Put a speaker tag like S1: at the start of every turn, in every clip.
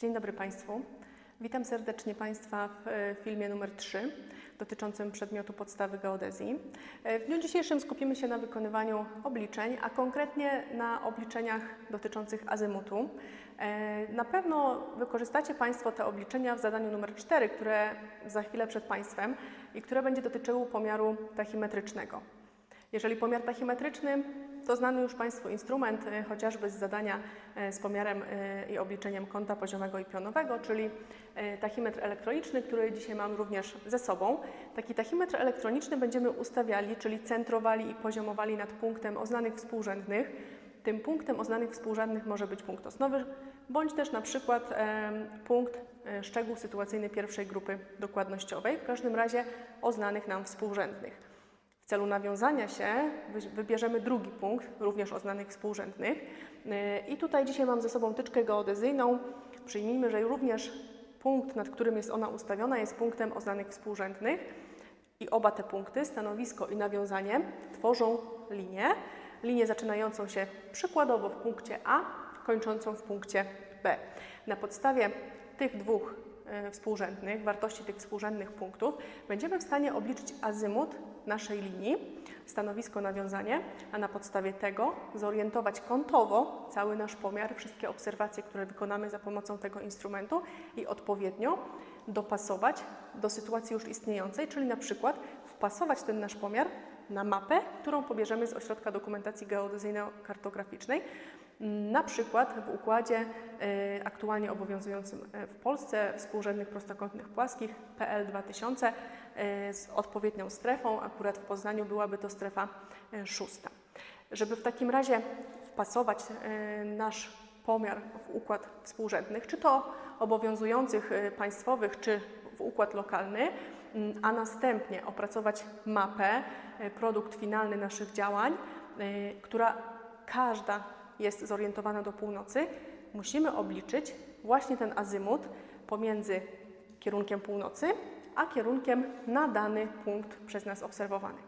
S1: Dzień dobry Państwu. Witam serdecznie Państwa w e, filmie numer 3 dotyczącym przedmiotu podstawy geodezji. E, W dniu dzisiejszym skupimy się na wykonywaniu obliczeń, a konkretnie na obliczeniach dotyczących azymutu. E, Na pewno wykorzystacie Państwo te obliczenia w zadaniu numer 4, które za chwilę przed Państwem i które będzie dotyczyło pomiaru tachymetrycznego. Jeżeli pomiar tachymetryczny, to znany już Państwu instrument, e, chociażby z zadania e, z pomiarem e, i obliczeniem kąta poziomego i pionowego, czyli tachymetr elektroniczny, który dzisiaj mam również ze sobą. Taki tachymetr elektroniczny będziemy ustawiali, czyli centrowali i poziomowali nad punktem o znanych współrzędnych. Tym punktem o znanych współrzędnych może być punkt osnowy, bądź też na przykład punkt szczegół sytuacyjny pierwszej grupy dokładnościowej, w każdym razie o znanych nam współrzędnych. Celu nawiązania się wy- wybierzemy drugi punkt, również o znanych współrzędnych. Yy, I tutaj dzisiaj mam ze sobą tyczkę geodezyjną. Przyjmijmy, że również punkt, nad którym jest ona ustawiona, jest punktem o znanych współrzędnych. I oba te punkty, stanowisko i nawiązanie, tworzą linię. Linię zaczynającą się przykładowo w punkcie A, kończącą w punkcie B. Na podstawie tych dwóch współrzędnych, wartości tych współrzędnych punktów, będziemy w stanie obliczyć azymut naszej linii, stanowisko, nawiązanie, a na podstawie tego zorientować kątowo cały nasz pomiar, wszystkie obserwacje, które wykonamy za pomocą tego instrumentu i odpowiednio dopasować do sytuacji już istniejącej, czyli na przykład wpasować ten nasz pomiar na mapę, którą pobierzemy z Ośrodka Dokumentacji Geodezyjno-Kartograficznej, na przykład w układzie e, aktualnie obowiązującym e, w Polsce współrzędnych prostokątnych płaskich PL 2000 e, z odpowiednią strefą, akurat w Poznaniu byłaby to strefa szósta. Żeby w takim razie wpasować nasz pomiar w układ współrzędnych, czy to obowiązujących państwowych, czy w układ lokalny, m, a następnie opracować mapę, produkt finalny naszych działań, która każda jest zorientowana do północy, musimy obliczyć właśnie ten azymut pomiędzy kierunkiem północy, a kierunkiem na dany punkt przez nas obserwowany.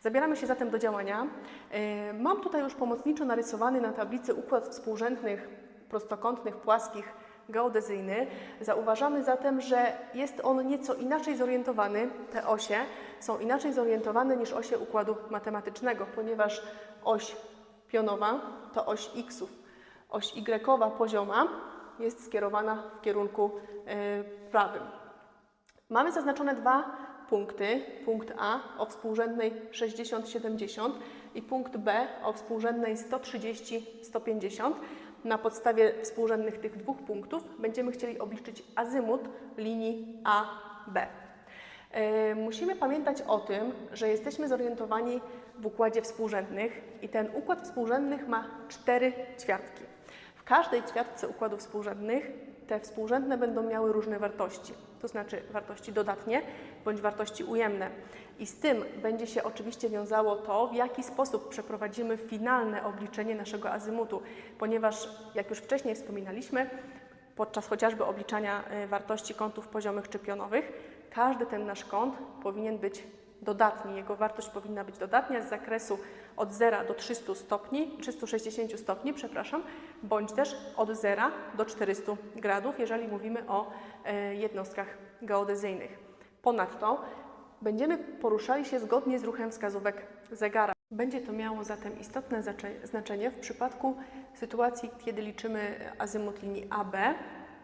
S1: Zabieramy się zatem do działania. E, Mam tutaj już pomocniczo narysowany na tablicy układ współrzędnych prostokątnych, płaskich, geodezyjny. Zauważamy zatem, że jest on nieco inaczej zorientowany, te osie są inaczej zorientowane niż osie układu matematycznego, ponieważ oś pionowa to oś xów. Oś y pozioma jest skierowana w kierunku e, prawym. Mamy zaznaczone dwa punkty. Punkt A o współrzędnej 60-70 i punkt B o współrzędnej 130-150. Na podstawie współrzędnych tych dwóch punktów będziemy chcieli obliczyć azymut linii AB. E, Musimy pamiętać o tym, że jesteśmy zorientowani w układzie współrzędnych i ten układ współrzędnych ma cztery ćwiartki. W każdej ćwiartce układów współrzędnych te współrzędne będą miały różne wartości, to znaczy wartości dodatnie bądź wartości ujemne. I z tym będzie się oczywiście wiązało to, w jaki sposób przeprowadzimy finalne obliczenie naszego azymutu, ponieważ, jak już wcześniej wspominaliśmy, podczas chociażby obliczania y, wartości kątów poziomych czy pionowych, każdy ten nasz kąt powinien być dodatni. Jego wartość powinna być dodatnia z zakresu od 0 do 300 stopni, 360 stopni, przepraszam, bądź też od 0 do 400 gradów, jeżeli mówimy o e, jednostkach geodezyjnych. Ponadto będziemy poruszali się zgodnie z ruchem wskazówek zegara. Będzie to miało zatem istotne znaczenie w przypadku sytuacji, kiedy liczymy azymut linii AB,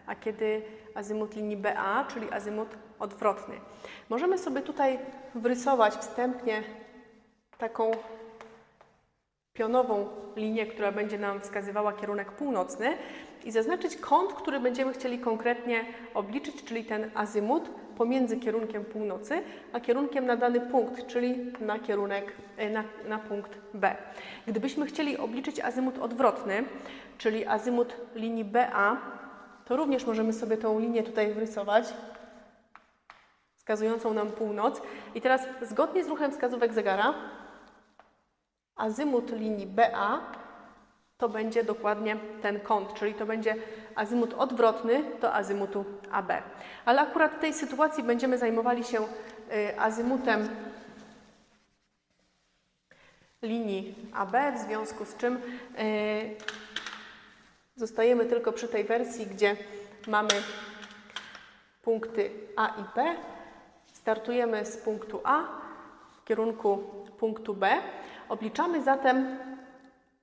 S1: a kiedy azymut linii BA, czyli azymut odwrotny. Możemy sobie tutaj wrysować wstępnie taką pionową linię, która będzie nam wskazywała kierunek północny i zaznaczyć kąt, który będziemy chcieli konkretnie obliczyć, czyli ten azymut pomiędzy kierunkiem północy a kierunkiem na dany punkt, czyli na kierunek, e, na, na punkt B. Gdybyśmy chcieli obliczyć azymut odwrotny, czyli azymut linii BA, to również możemy sobie tą linię tutaj wrysować, wskazującą nam północ. I teraz zgodnie z ruchem wskazówek zegara, azymut linii BA to będzie dokładnie ten kąt, czyli to będzie azymut odwrotny do azymutu AB. Ale akurat w tej sytuacji będziemy zajmowali się y, azymutem linii AB, w związku z czym y, zostajemy tylko przy tej wersji, gdzie mamy punkty A i B. Startujemy z punktu A w kierunku punktu B. Obliczamy zatem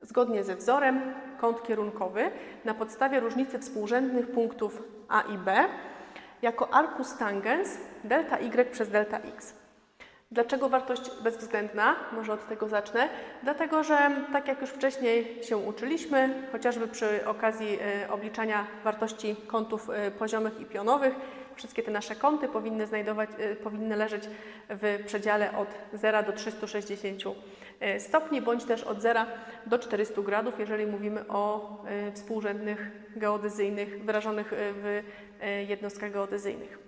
S1: zgodnie ze wzorem kąt kierunkowy na podstawie różnicy współrzędnych punktów A i B jako arcus tangens delta y przez delta x. Dlaczego wartość bezwzględna? Może od tego zacznę. Dlatego, że tak jak już wcześniej się uczyliśmy, chociażby przy okazji e, obliczania wartości kątów e, poziomych i pionowych, wszystkie te nasze kąty powinny, znajdować, e, powinny leżeć w przedziale od 0 do 360 e, stopni, bądź też od 0 do 400 gradów, jeżeli mówimy o współrzędnych geodezyjnych wyrażonych w jednostkach geodezyjnych.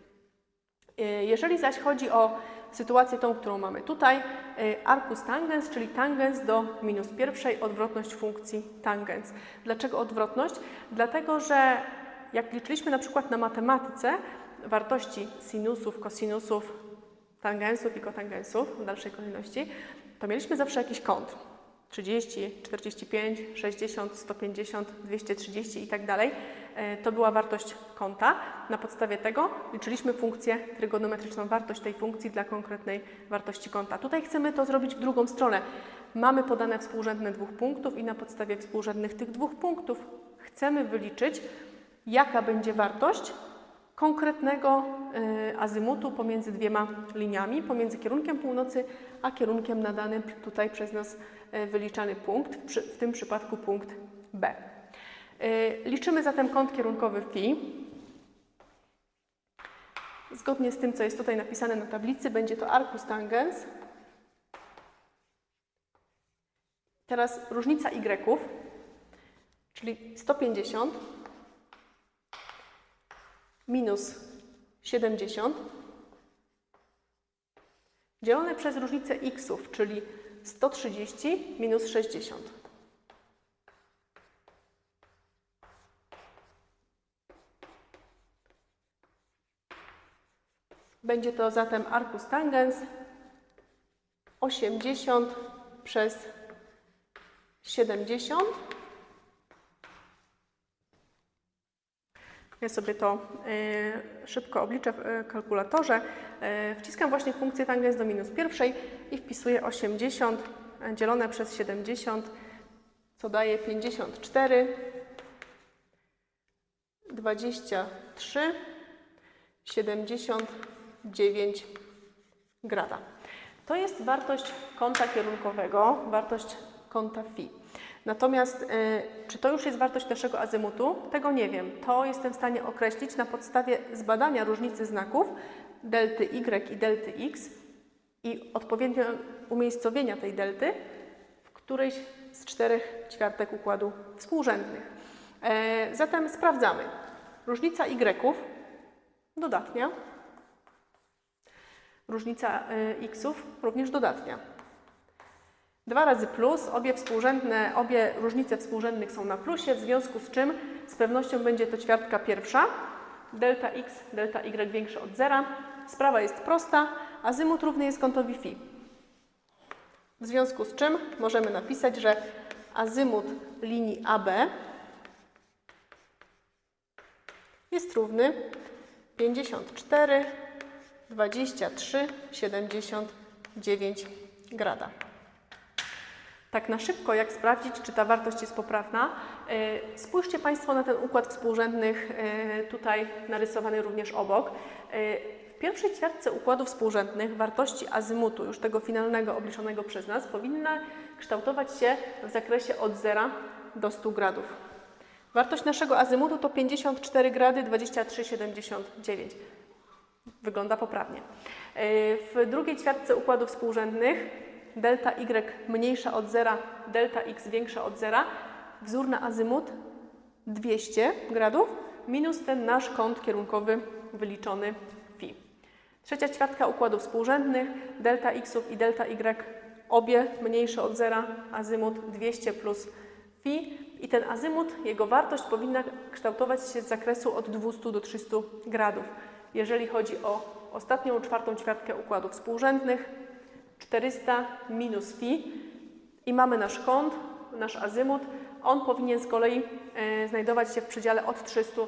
S1: Jeżeli zaś chodzi o sytuację tą, którą mamy tutaj, e, arcus tangens, czyli tangens do minus pierwszej, odwrotność funkcji tangens. Dlaczego odwrotność? Dlatego, że jak liczyliśmy na przykład na matematyce wartości sinusów, kosinusów, tangensów i kotangensów w dalszej kolejności, to mieliśmy zawsze jakiś kąt. 30, 45, 60, 150, 230 i tak dalej. E, To była wartość kąta. Na podstawie tego liczyliśmy funkcję trygonometryczną, wartość tej funkcji dla konkretnej wartości kąta. Tutaj chcemy to zrobić w drugą stronę. Mamy podane współrzędne dwóch punktów i na podstawie współrzędnych tych dwóch punktów chcemy wyliczyć, jaka będzie wartość konkretnego y, azymutu pomiędzy dwiema liniami, pomiędzy kierunkiem północy a kierunkiem nadanym tutaj przez nas y, wyliczany punkt, w tym przypadku punkt B. Y, Liczymy zatem kąt kierunkowy φ. Zgodnie z tym, co jest tutaj napisane na tablicy, będzie to arcus tangens. Teraz różnica y, czyli 150 minus 70 dzielone przez różnicę xów, czyli 130 minus 60. Będzie to zatem arcus tangens 80 przez 70 Ja sobie to y, szybko obliczę w y, kalkulatorze. Y, wciskam właśnie funkcję tangens do minus pierwszej i wpisuję 80 dzielone przez 70, co daje 54, 23, 79 grada. To jest wartość kąta kierunkowego, wartość kąta φ. Natomiast y, czy to już jest wartość naszego azymutu? Tego nie wiem. To jestem w stanie określić na podstawie zbadania różnicy znaków delty y i delty x i odpowiednio umiejscowienia tej delty w którejś z czterech ćwiartek układu współrzędnych. E, zatem sprawdzamy. Różnica y dodatnia. Różnica y, xów również dodatnia. 2 razy plus, obie współrzędne, obie różnice współrzędnych są na plusie, w związku z czym z pewnością będzie to ćwiartka pierwsza. Delta x, delta y większe od zera. Sprawa jest prosta, azymut równy jest kątowi φ. W związku z czym możemy napisać, że azymut linii AB jest równy 54, 23, 79 grada. Tak na szybko, jak sprawdzić, czy ta wartość jest poprawna? Yy, Spójrzcie Państwo na ten układ współrzędnych, yy, tutaj narysowany również obok. Yy, W pierwszej ćwiartce układów współrzędnych wartości azymutu, już tego finalnego obliczonego przez nas, powinna kształtować się w zakresie od 0 do 100 gradów. Wartość naszego azymutu to 54 grady 23,79. Wygląda poprawnie. Yy, W drugiej ćwiartce układów współrzędnych delta y mniejsza od zera, delta x większa od zera, wzór na azymut 200 gradów minus ten nasz kąt kierunkowy wyliczony φ. Trzecia ćwiartka układów współrzędnych, delta xów i delta y obie mniejsze od zera, azymut 200 plus φ i ten azymut, jego wartość powinna kształtować się z zakresu od 200 do 300 gradów. Jeżeli chodzi o ostatnią, czwartą ćwiartkę układów współrzędnych, 400 minus φ i mamy nasz kąt, nasz azymut. On powinien z kolei e, znajdować się w przedziale od 300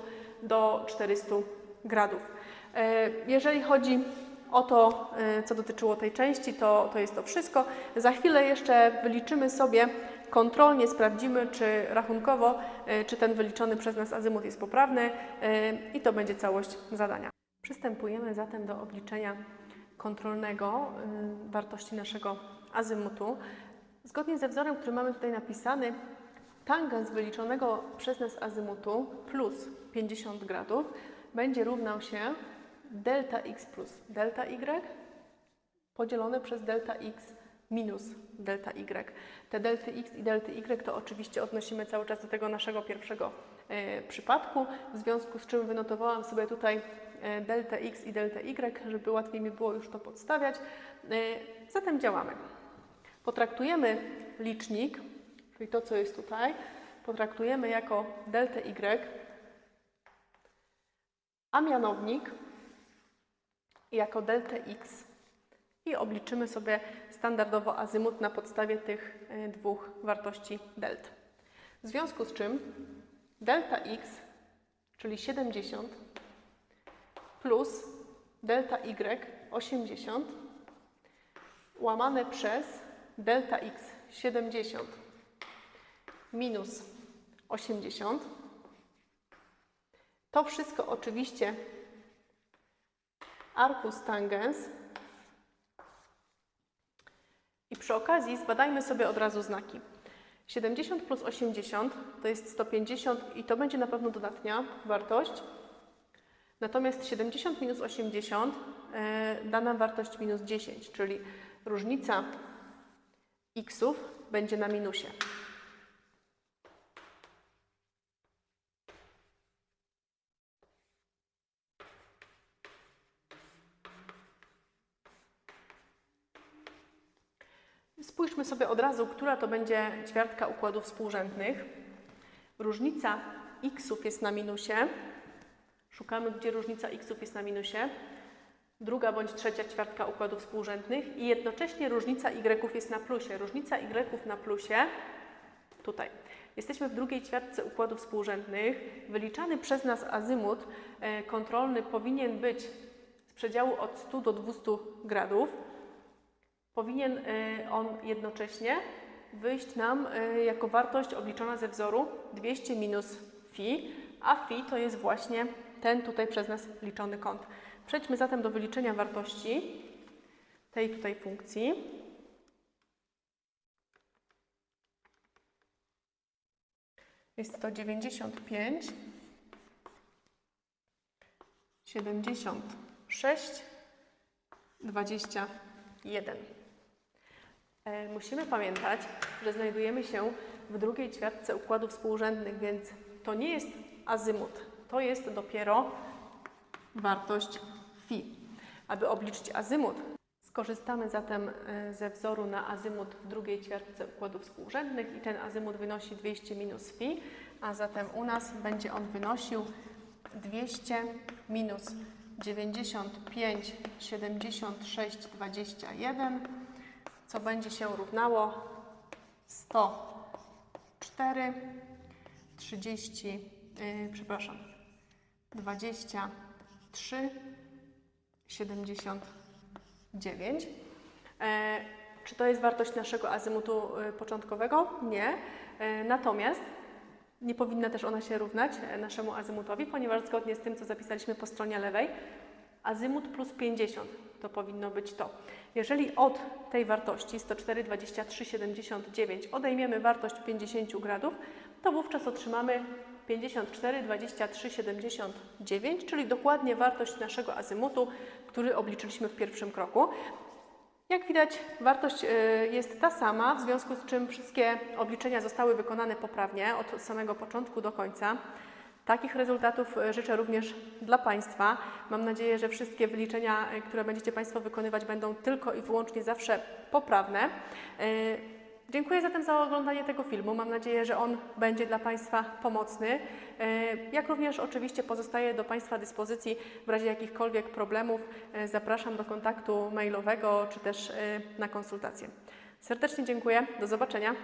S1: do 400 gradów. E, Jeżeli chodzi o to, e, co dotyczyło tej części, to, to jest to wszystko. Za chwilę jeszcze wyliczymy sobie kontrolnie, sprawdzimy, czy rachunkowo, e, czy ten wyliczony przez nas azymut jest poprawny e, i to będzie całość zadania. Przystępujemy zatem do obliczenia kontrolnego y, wartości naszego azymutu. Zgodnie ze wzorem, który mamy tutaj napisany, tangens wyliczonego przez nas azymutu plus 50 gradów będzie równał się delta x plus delta y podzielone przez delta x minus delta y. Te delty x i delty y to oczywiście odnosimy cały czas do tego naszego pierwszego e, przypadku, w związku z czym wynotowałam sobie tutaj delta x i delta y, żeby łatwiej mi było już to podstawiać. E, zatem działamy. Potraktujemy licznik, czyli to, co jest tutaj, potraktujemy jako delta y, a mianownik jako delta x i obliczymy sobie standardowo azymut na podstawie tych e, dwóch wartości delt. W związku z czym delta x, czyli 70, plus delta y 80 łamane przez delta x 70 minus 80. To wszystko oczywiście arcus tangens. I przy okazji zbadajmy sobie od razu znaki. 70 plus 80 to jest 150 i to będzie na pewno dodatnia wartość. Natomiast 70 minus 80 e, da nam wartość minus 10, czyli różnica xów będzie na minusie. Spójrzmy sobie od razu, która to będzie ćwiartka układów współrzędnych. Różnica xów jest na minusie. Szukamy, gdzie różnica xów jest na minusie. Druga bądź trzecia ćwiartka układów współrzędnych i jednocześnie różnica y jest na plusie. Różnica y na plusie tutaj. Jesteśmy w drugiej ćwiartce układów współrzędnych. Wyliczany przez nas azymut e, kontrolny powinien być z przedziału od 100 do 200 gradów powinien y, on jednocześnie wyjść nam y, jako wartość obliczona ze wzoru 200 minus phi, a phi to jest właśnie ten tutaj przez nas liczony kąt. Przejdźmy zatem do wyliczenia wartości tej tutaj funkcji. Jest to 95, 76, 21. E, Musimy pamiętać, że znajdujemy się w drugiej ćwiartce układów współrzędnych, więc to nie jest azymut, to jest dopiero wartość phi. Aby obliczyć azymut, skorzystamy zatem e, ze wzoru na azymut w drugiej ćwiartce układów współrzędnych i ten azymut wynosi 200 minus phi, a zatem u nas będzie on wynosił 200 minus 95, 76, 21 co będzie się równało 104, 30, yy, przepraszam, 23, 79. E, czy to jest wartość naszego azymutu y, początkowego? Nie. E, natomiast nie powinna też ona się równać e, naszemu azymutowi, ponieważ zgodnie z tym, co zapisaliśmy po stronie lewej, azymut plus 50 to powinno być to. Jeżeli od tej wartości 104, 23, 79 odejmiemy wartość 50 gradów, to wówczas otrzymamy 54, 23, 79, czyli dokładnie wartość naszego azymutu, który obliczyliśmy w pierwszym kroku. Jak widać, wartość y, jest ta sama, w związku z czym wszystkie obliczenia zostały wykonane poprawnie od samego początku do końca. Takich rezultatów e, życzę również dla Państwa. Mam nadzieję, że wszystkie wyliczenia, e, które będziecie Państwo wykonywać, będą tylko i wyłącznie zawsze poprawne. E, dziękuję zatem za oglądanie tego filmu. Mam nadzieję, że on będzie dla Państwa pomocny. Jak również oczywiście pozostaję do Państwa dyspozycji w razie jakichkolwiek problemów. Zapraszam do kontaktu mailowego czy też na konsultację. Serdecznie dziękuję. Do zobaczenia.